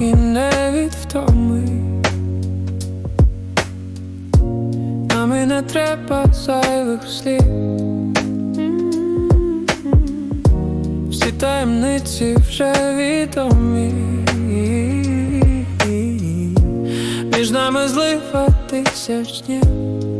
і не від втоми. Нам і не треба зайвих слів. Всі таємниці вже відомі. Між нами злива тисяч днів.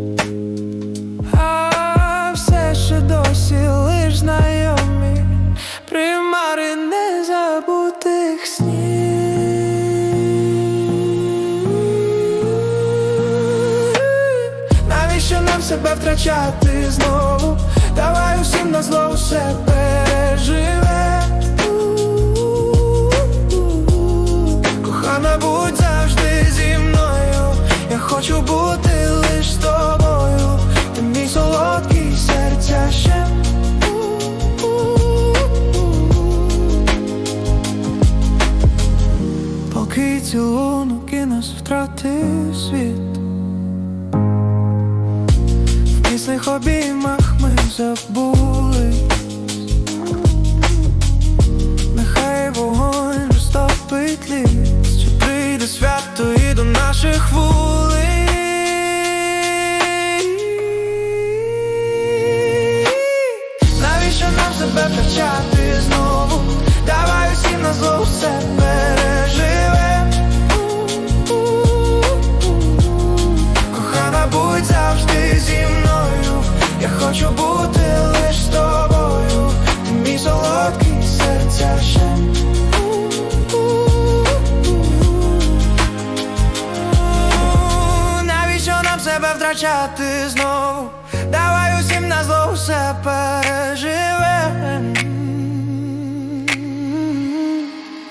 Себе втрачати знову? Давай усім на зло усе переживе. Кохана, будь завжди зі мною. Я хочу бути лиш з тобою. Ти мій солодкий серця ще. Поки цілунок і нас втратив світ. Міцних обіймах ми забули. Втрачати знову? Давай усім на зло все переживем.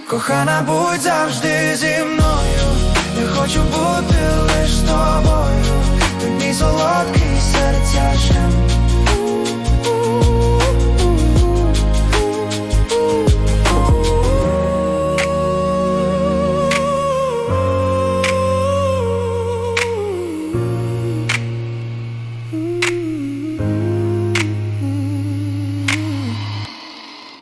Кохана, будь завжди зі мною. не хочу бути